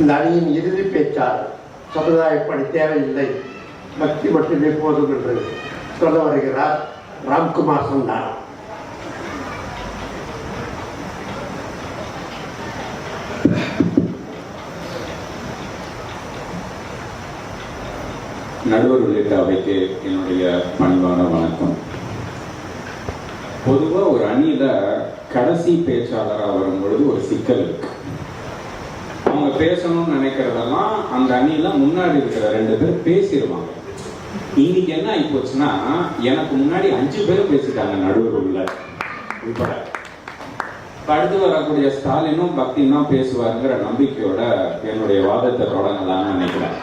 இந்த அணியின் இறுதி பேச்சாளர் சமுதாயப்பணி தேவையில்லை. பக்தி மட்டுமே போதும் என்று சொல்ல வருகிறார் ராம்குமார் சந்தானம். நடுவர் உள்ளிட்ட அவைக்கு என்னுடைய பணிவான வணக்கம். பொதுவாக ஒரு அணியில் கடைசி பேச்சாளராக வரும் பொழுது ஒரு சிக்கல் இருக்கு. அவங்க பேசணும்னு நினைக்கிறதெல்லாம் அந்த அணியில முன்னாடி இருக்கிற ரெண்டு பேர் பேசிடுவாங்க இன்னைக்கு என்ன ஆகி போச்சுன்னா எனக்கு முன்னாடி அஞ்சு பேர் பேசிட்டாங்க நடுவர் உள்ள. உட்பட அடுத்து வரக்கூடிய ஸ்டாலினும் பக்தியும் தான் பேசுவாருங்கிற நம்பிக்கையோட என்னுடைய வாதத்தை தொடங்கலாம்னு நினைக்கிறேன்.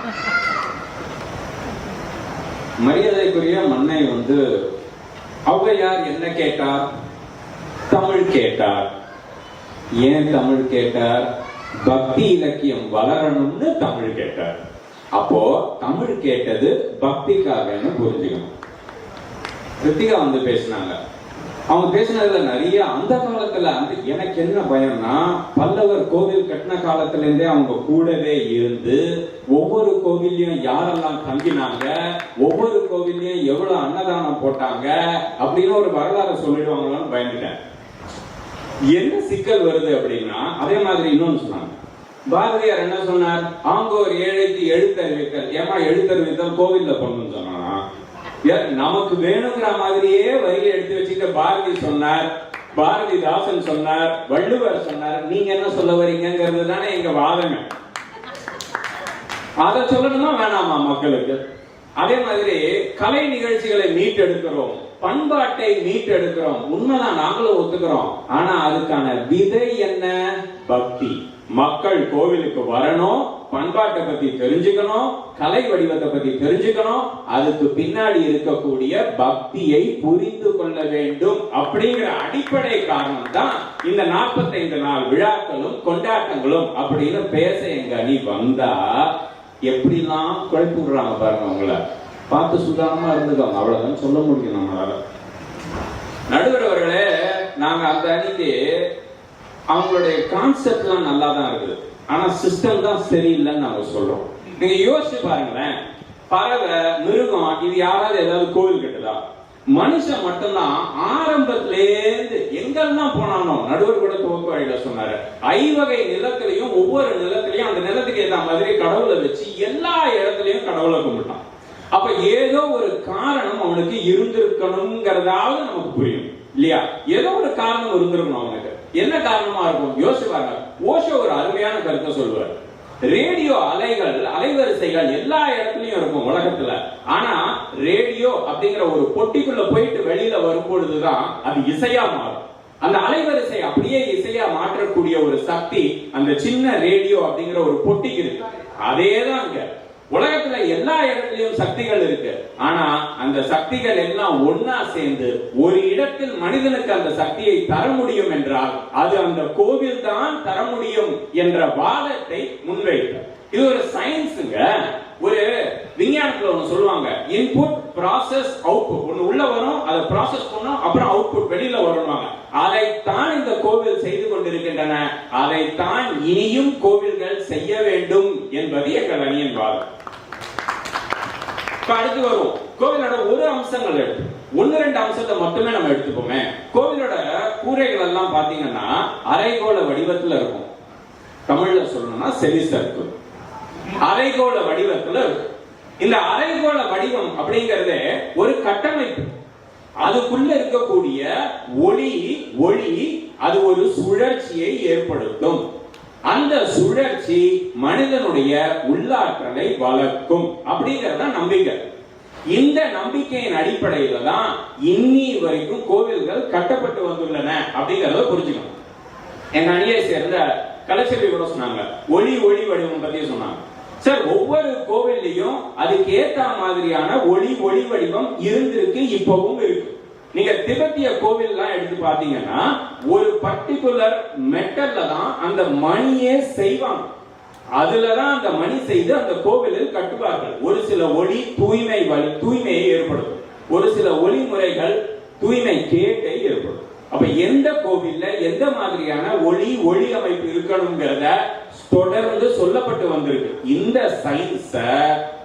மரியாதைக்குரிய மன்னை வந்து ஔவையார் என்ன கேட்டார்? தமிழ் கேட்டார். ஏன் தமிழ் கேட்டார்? பக்தி இலக்கியம் வளரணும்னு தமிழ் கேட்டார். அப்போ தமிழ் கேட்டது பக்திக்காகன்னு புரிஞ்சுக்கணும். கிருத்திகா வந்து பேசினாங்க. அவங்க பேசினதுல நிறைய அந்த காலத்துல அந்த எனக்கு என்ன பயம்னா பல்லவர் கோவில் கட்டின காலத்துல இருந்தே அவங்க கூடவே இருந்து ஒவ்வொரு கோவில்லையும் யாரெல்லாம் தங்கினாங்க ஒவ்வொரு கோவில்லையும் எவ்வளவு அன்னதானம் போட்டாங்க அப்படின்னு ஒரு வரலாறு சொல்லிடுவாங்களான்னு பயந்துட்டேன். என்ன சிக்கல் வருது அப்படின்னா அதே மாதிரி இன்னொன்னு சொன்னாங்க. பாரதியார் என்ன சொன்னார்? ஆங்கோர் ஏழைக்கு எழுத்தறிவித்தல் ஏமா எழுத்தறிவித்தல் கோவில்ல பண்ணணும்னு சொன்னா நமக்கு வேணுங்கிற மாதிரியே வரியை எடுத்து வச்சுட்டு பாரதி சொன்னார். பாரதிதாசன் சொன்னார். வள்ளுவர் சொன்னார். நீங்க என்ன சொல்ல வரீங்கிறது தானே எங்க வாதங்க அதை சொல்லணுமா வேணாமா மக்களுக்கு? அதே மாதிரி கலை நிகழ்ச்சிகளை மீட்டெடுக்கிறோம். பண்பாட்டை மீட்டெடுக்கிறோம். உண்மைதான் நாங்களும் ஒத்துக்கிறோம். ஆனா அதுக்கான விதை என்ன? பக்தி. மக்கள் கோவிலுக்கு வரணும் பண்பாட்டை பத்தி தெரிஞ்சுக்கணும் கலை வடிவத்தை பத்தி தெரிஞ்சுக்கணும் அதுக்கு பின்னாடி இருக்கக்கூடிய பக்தியை புரிந்து கொள்ள வேண்டும் அப்படிங்கிற அடிப்படை காரணம் தான் இந்த 45 நாள் விழாக்களும் கொண்டாட்டங்களும் அப்படின்னு பேச எங்க நீ வந்தா எப்படிலாம் குழப்பி விடுறாங்க பாருங்க உங்களை. பார்த்து சுதாரணமா இருந்துக்கோங்க. அவ்வளவுதான் சொல்ல முடியும் நம்மளால. நடுவரவர்களே நாங்க அந்த அணிக்கு அவங்களுடைய கான்செப்ட்லாம் நல்லா தான் இருக்குது. ஆனா சிஸ்டம் தான் சரியில்லைன்னு நாங்க சொல்றோம். நீங்க யோசிச்சு பாருங்களேன். பறவை மிருகம் இது யாராவது ஏதாவது கோவில் கட்டுதா? மனுஷன் மட்டும்தான் ஆரம்பத்திலேருந்து எங்கெல்லாம் போனானோ நடுவர் கூட துவக்க வழியில சொன்னாரு. ஐவகை நிலத்திலையும் ஒவ்வொரு நிலத்திலையும் அந்த நிலத்துக்கு ஏற்ற மாதிரி கடவுளை வச்சு எல்லா இடத்துலையும் கடவுளை கும்பிட்டான். அப்ப ஏதோ ஒரு காரணம் அவனுக்கு இருந்திருக்கணுங்கிறதாவது நமக்கு புரியும். இல்லையா? ஏதோ ஒரு காரணம் இருந்திருக்கணும் அவனுக்கு. என்ன காரணமா இருக்கும்? யோசிப்பாங்க ஓஷோ ஒரு அருமையான கருத்தை சொல்லுவார். ரேடியோ அலைகள் அலைவரிசைகள் எல்லா இடத்துலயும் இருக்கும் உலகத்துல. ஆனா ரேடியோ அப்படிங்கிற ஒரு பொட்டிக்குள்ள போயிட்டு வெளியில வரும் பொழுதுதான் அது இசையா மாறும். அந்த அலைவரிசை அப்படியே இசையா மாற்றக்கூடிய ஒரு சக்தி அந்த சின்ன ரேடியோ அப்படிங்கிற ஒரு பொட்டிக்கு இருக்கு. அதேதான் இங்க. உலகத்துல எல்லா இடத்துலயும் சக்திகள் இருக்கு. ஆனா அந்த சக்திகள் எல்லாம் ஒன்னா சேர்ந்து ஒரு இடத்தில் மனிதனுக்கு அந்த சக்தியை தர முடியும் என்றால் அது அந்த கோவில் தான் தர முடியும் என்ற வாதத்தை முன்வைத்தார் இது ஒரு சயின்ஸுங்க ஒரு விஞ்ஞானத்துல ஒன்று சொல்லுவாங்க இன்புட் ப்ராசஸ் அவுட்புட் ஒன்று உள்ள வரும் அதை ப்ராசஸ் பண்ணும் அப்புறம் அவுட்புட் வெளியில வருவாங்க அதைத்தான் இந்த கோவில் செய்து கொண்டிருக்கின்றன. அதைத்தான் இனியும் கோவில்கள் செய்ய வேண்டும் என்பது எங்கள் அணியின் வாதம். இப்ப அடுத்து வரும் கோவிலோட ஒரு அம்சங்கள் எடுத்து ஒன்னு ரெண்டு அம்சத்தை மட்டுமே நம்ம எடுத்துப்போமே. கோவிலோட கூரைகள் எல்லாம் பாத்தீங்கன்னா அரைகோள வடிவத்துல இருக்கும். தமிழ்ல சொல்லணும்னா செமி இருக்கும் அரைகோள வடிவத்துல இருக்கும். இந்த அரைகோள வடிவம் அப்படிங்கறது ஒரு கட்டமைப்பு. அதுக்குள்ள இருக்கக்கூடிய ஒளி ஒளி அது ஒரு சுழற்சியை ஏற்படுத்தும். அந்த சுழற்சி மனிதனுடைய உள்ளாற்றலை வளர்க்கும் அப்படிங்கறத நம்பிக்கை. இந்த நம்பிக்கையின் அடிப்படையில தான் இன்னி வரைக்கும் கோவில்கள் கட்டப்பட்டு வந்துள்ளன அப்படிங்கறத புரிஞ்சுக்கணும். எங்க அணியை சேர்ந்த கலைச்செல்வி கூட சொன்னாங்க. ஒளி ஒளி வடிவம் பத்தி சொன்னாங்க. சார் ஒவ்வொரு கோவில்லையும் அதுக்கு ஏத்த மாதிரியான ஒளி ஒளி வடிவம் இருந்திருக்கு இப்பவும் இருக்கு. நீங்க திபெத்திய கோவில்லாம் எடுத்து பாத்தீங்கன்னா ஒரு பர்டிகுலர் மெட்டல்ல தான் அந்த மணியே செய்வாங்க. அதுலதான் அந்த மணி செய்து அந்த கோவிலில் கட்டுவார்கள். ஒரு சில ஒளி தூய்மை வழி தூய்மையை ஏற்படுத்தும் ஒரு சில ஒளி முறைகள் தூய்மை கேட்டை ஏற்படும் அப்ப எந்த கோவில்ல எந்த மாதிரியான ஒளி ஒளி அமைப்பு இருக்கணுங்கிறத தொடர்ந்து சொல்லப்பட்டு வந்திருக்கு. இந்த சயின்ஸை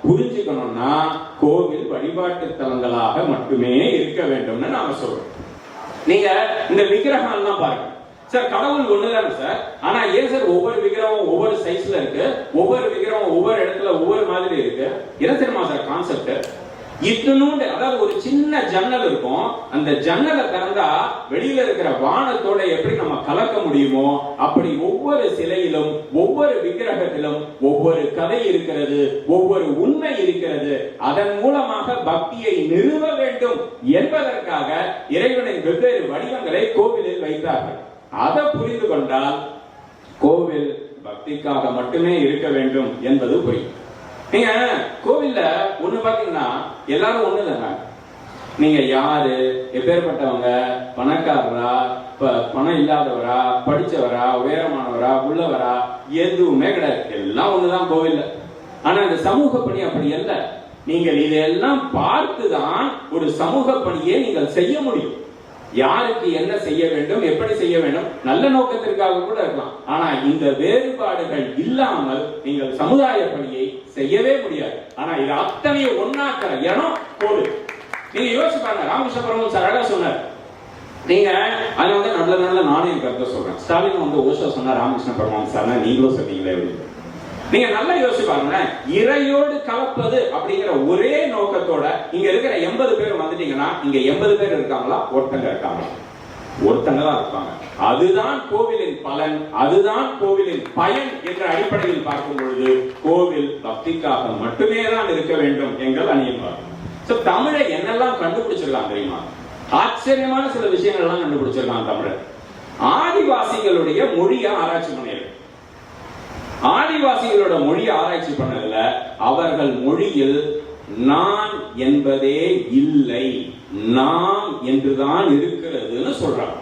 புரிஞ்சுக்கணும்னா கோவில் வழிபாட்டு தலங்களாக மட்டுமே இருக்க வேண்டும்னு நாம சொல்றோம். நீங்க இந்த விக்கிரகம் எல்லாம் பாருங்க. சார் கடவுள் ஒண்ணுதானே சார்? ஆனா ஏன் சார் ஒவ்வொரு விக்கிரமும் ஒவ்வொரு சைஸ்ல இருக்கு? ஒவ்வொரு விக்கிரமும் ஒவ்வொரு இடத்துல ஒவ்வொரு மாதிரி இருக்கு? என்ன தெரியுமா சார் கான்செப்ட் இத்தனூண்டு அதாவது ஒரு சின்ன ஜன்னல் இருக்கும். அந்த ஜன்னலை திறந்தா வெளியில இருக்கிற வானத்தோட எப்படி நம்ம கலக்க முடியுமோ அப்படி ஒவ்வொரு சிலையிலும் ஒவ்வொரு விக்கிரகத்திலும் ஒவ்வொரு கதை இருக்கிறது ஒவ்வொரு உண்மை இருக்கிறது. அதன் மூலமாக பக்தியை நிறுவ வேண்டும் என்பதற்காக இறைவனின் வெவ்வேறு வடிவங்களை கோவிலில் வைத்தார்கள். அதை புரிந்து கொண்டால் கோவில் பக்திக்காக மட்டுமே இருக்க வேண்டும் என்பது புரியும். நீங்க கோவில்ல ஒண்ணு பாத்தீங்கன்னா எல்லாரும் ஒண்ணு இல்லைங்க. நீங்க யாரு எப்பேற்பட்டவங்க பணக்காரரா ப- பணம் இல்லாதவரா படிச்சவரா உயரமானவரா உள்ளவரா எதுவுமே கிடையாது. எல்லாம் ஒண்ணுதான் கோவில்ல. ஆனா இந்த சமூக பணி அப்படி அல்ல நீங்கள் இதெல்லாம் பார்த்துதான் ஒரு சமூக பணியை நீங்கள் செய்ய முடியும். யாருக்கு என்ன செய்ய வேண்டும் எப்படி செய்ய வேண்டும் நல்ல நோக்கத்திற்காக கூட இருக்கலாம். ஆனா இந்த வேறுபாடுகள் இல்லாமல் நீங்கள் சமுதாய பணியை செய்யவே முடியாது. ஆனா இது அத்தனையை ஒன்னாக்கிற இடம் போடு. நீங்க யோசிச்சு பாருங்க ராமகிருஷ்ண பரமஹம்சர் சார் அழகா சொன்னார். நீங்க அது வந்து நல்ல நல்ல நாணயம் கருத்தை சொல்றேன். ஸ்டாலின் வந்து ஓஷோ சொன்னார் ராமகிருஷ்ண பரமஹம்சர் சார் நீங்களும் சொன்னீங்களே நீங்க நல்லா யோசிச்சு பாருங்களேன். இறையோடு கலப்பது அப்படிங்கிற ஒரே நோக்கத்தோட இங்க இருக்கிற எண்பது பேர் வந்துட்டீங்கன்னா இங்க எண்பது பேர் இருக்காங்களா? ஒருத்தங்க இருக்காங்களா? ஒருத்தங்க தான் இருப்பாங்க. அதுதான் கோவிலின் பலன் அதுதான் கோவிலின் பயன் என்ற அடிப்படையில் பார்க்கும் பொழுது கோவில் பக்திக்காக மட்டுமே தான் இருக்க வேண்டும் எங்கள் அணியமாகும் சோ தமிழை என்னெல்லாம் கண்டுபிடிச்சிருக்கான் தெரியுமா? ஆச்சரியமான சில விஷயங்கள் எல்லாம் கண்டுபிடிச்சிருக்கான் தமிழர். ஆதிவாசிகளுடைய மொழியை ஆராய்ச்சி பண்ணியிருக்கு ஆதிவாசிகளோட மொழி ஆராய்ச்சி பண்ணதுல அவர்கள் மொழியில் நான் என்பதே இல்லை. நாம் என்றுதான் இருக்கிறதுன்னு சொல்றாங்க.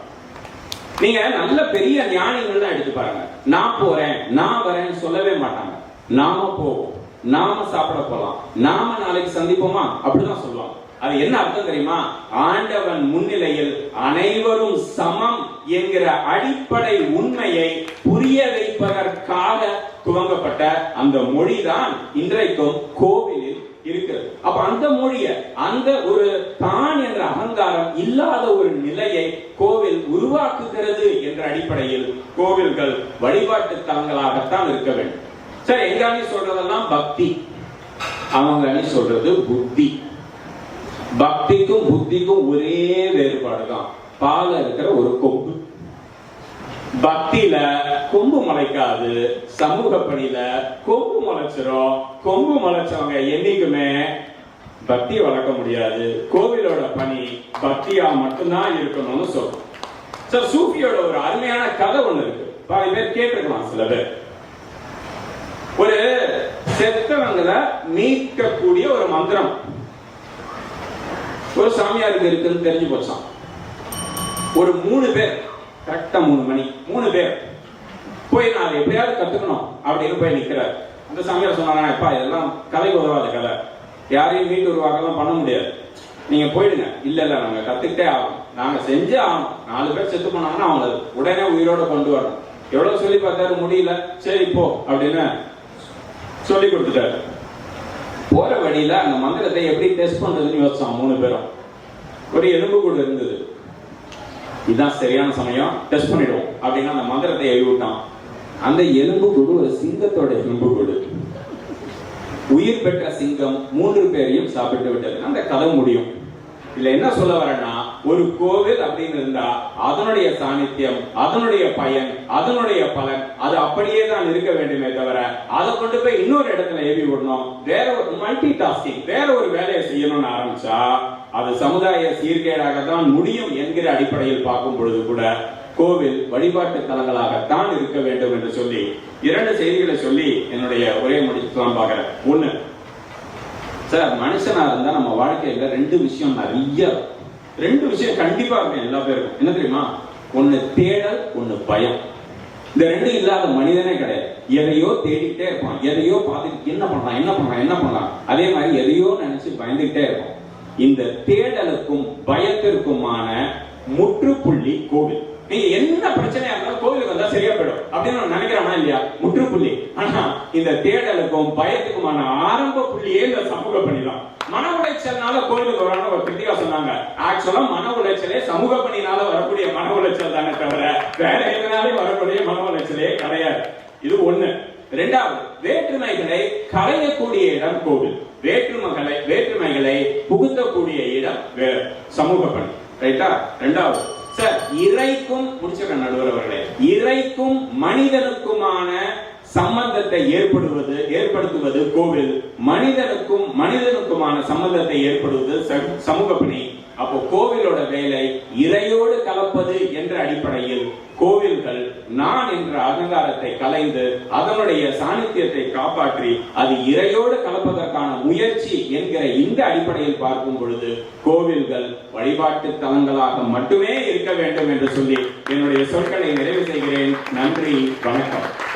நீங்க நல்ல பெரிய ஞானிகள் தான் எடுத்து பாருங்க. நான் போறேன் நான் வரேன்னு சொல்லவே மாட்டாங்க. நாம போவோம் நாம சாப்பிட போலாம் நாம நாளைக்கு சந்திப்போமா? அப்படிதான் சொல்லுவாங்க. அது என்ன அர்த்தம் தெரியுமா? ஆண்டவன் முன்னிலையில் அனைவரும் சமம் என்கிற அடிப்படை உண்மையை புரிய வைப்பதற்காக துவங்கப்பட்ட அந்த மொழிதான் இன்றைக்கும் கோவிலில் இருக்கிறது. அப்ப அந்த மொழிய அந்த ஒரு தான் என்ற அகங்காரம் இல்லாத ஒரு நிலையை கோவில் உருவாக்குகிறது என்ற அடிப்படையில் கோவில்கள் வழிபாட்டு தலங்களாகத்தான் இருக்க வேண்டும். சரி எங்க சொல்றதெல்லாம் பக்தி. அவங்க சொல்றது புத்தி. பக்திக்கும் புத்திக்கும் ஒரே வேறுபாடு தான் பால இருக்கிற ஒரு கொம்பு. பக்தியில கொம்பு முளைக்காது சமூக பணியில கொம்பு முளைச்சிரும். கொம்பு முளைச்சவங்க என்னைக்குமே பக்தி வளர்க்க முடியாது. கோவிலோட பணி பக்தியா மட்டும்தான் இருக்கணும்னு சொல்றோம். சார் சூஃபியோட ஒரு அருமையான கதை ஒண்ணு இருக்கு. பாதி பேர் கேட்டிருக்கலாம் சில பேர். ஒரு செத்தவங்களை மீட்கக்கூடிய ஒரு மந்திரம். ஒரு சாமியாருக்கு இருக்குன்னு தெரிஞ்சு போச்சான் ஒரு மூணு பேர் கரெக்டா மூணு மணி மூணு பேர். போய் நான் அதை எப்படியாவது கத்துக்கணும் அப்படின்னு போய் நிக்கிறார். அந்த சாமியார் சொன்னாங்க எப்பா இதெல்லாம் கதைக்கு உதவாத கலை. யாரையும் மீண்டு உருவாக்கலாம் பண்ண முடியாது. நீங்க போயிடுங்க. இல்ல இல்ல நாங்க கத்துக்கிட்டே ஆகணும். நாங்க செஞ்சே ஆகணும். நாலு பேர் செத்து போனாங்கன்னா அவங்க உடனே உயிரோட கொண்டு வரணும். எவ்வளவு சொல்லி பார்த்தாரு முடியல. சரி போ அப்படின்னு சொல்லி கொடுத்துட்டாரு. போற வழியில அந்த மந்திரத்தை எப்படி டெஸ்ட் பண்றதுன்னு யோசிச்சான் மூணு பேரும். ஒரு எலும்பு கூடு இருந்தது. இதுதான் சரியான சமயம் டெஸ்ட் பண்ணிடுவோம் அப்படின்னு அந்த மந்திரத்தை எழுதி விட்டான் அந்த எலும்பு கூடு ஒரு சிங்கத்தோட எலும்பு கூடு. உயிர் பெற்ற சிங்கம் மூன்று பேரையும் சாப்பிட்டு விட்டது. அந்த கதை முடியும். இதுல என்ன சொல்ல வரேன்னா ஒரு கோவில் அப்படின்னு இருந்தா அதனுடைய சாநித்தியம் அதனுடைய பயன் அதனுடைய பலன் அது அப்படியே தான் இருக்க வேண்டுமே தவிர அதை கொண்டு போய் இன்னொரு இடத்துல ஏவி விடணும். வேற ஒரு மல்டி டாஸ்கிங் வேற ஒரு வேலையை செய்யணும்னு ஆரம்பிச்சா அது சமுதாய சீர்கேடாக தான் முடியும் என்கிற அடிப்படையில் பார்க்கும் பொழுது கூட கோவில் வழிபாட்டு தலங்களாகத்தான் இருக்க வேண்டும் என்று சொல்லி இரண்டு செய்திகளை சொல்லி என்னுடைய உரையை முடிச்சுக்கலாம் பாக்குறேன் ஒண்ணு சார் மனுஷனா இருந்தா நம்ம வாழ்க்கையில ரெண்டு விஷயம் நிறைய ரெண்டு விஷயம் கண்டிப்பா இருக்கும் எல்லா பேருக்கும். என்ன தெரியுமா? ஒண்ணு தேடல் ஒண்ணு பயம். இந்த ரெண்டும் இல்லாத மனிதனே கிடையாது. எதையோ தேடிக்கிட்டே இருப்பான். எதையோ பார்த்துட்டு என்ன பண்ணலாம் என்ன பண்ணலாம் என்ன பண்ணலாம் அதே மாதிரி எதையோ நினைச்சு பயந்துகிட்டே இருப்பான். இந்த தேடலுக்கும் பயத்திற்குமான முற்றுப்புள்ளி கோவில். நீங்க என்ன பிரச்சனையா இருந்தாலும் கோவிலுக்கு வந்தா சரியா போயிடும். அப்படின்னு நான் நினைக்கிறானா இல்லையா? முற்றுப்புள்ளி. ஆனா இந்த தேடலுக்கும் பயத்துக்குமான ஆரம்ப புள்ளியே இந்த சமூக பண்ணிடலாம் மன உளைச்சல்னால கோயிலுக்கு வரான்னு ஒரு கிருத்திகா சொன்னாங்க. ஆக்சுவலா மன உளைச்சலே சமூக பணினால வரக்கூடிய மன உளைச்சல் தானே தவிர வேற எதனாலே வரக்கூடிய மன உளைச்சலே கிடையாது. இது ஒண்ணு. ரெண்டாவது வேற்றுமைகளை களையக்கூடிய இடம் கோவில். வேற்றுமைகளை வேற்றுமைகளை புகுத்தக்கூடிய இடம் சமூக பணி. ரைட்டா ரெண்டாவது சார் இறைக்கும் முடிச்சுக்க நடுவர் அவர்களே. இறைக்கும் மனிதனுக்குமான சம்பந்தத்தை ஏற்படுவது ஏற்படுத்துவது கோவில். மனிதனுக்கும் மனிதனுக்குமான சம்பந்தத்தை ஏற்படுவது ச- சமூக பணி அப்போ கோவிலோட வேலை இறையோடு கலப்பது என்ற அடிப்படையில் கோவில்கள் நான் என்ற அகங்காரத்தை கலைந்து அதனுடைய சாநித்தியத்தை காப்பாற்றி அது இறையோடு கலப்பதற்கான முயற்சி என்கிற இந்த அடிப்படையில் பார்க்கும் பொழுது கோவில்கள் வழிபாட்டு தலங்களாக மட்டுமே இருக்க வேண்டும் என்று சொல்லி என்னுடைய சொற்களை நிறைவு செய்கிறேன். நன்றி வணக்கம்.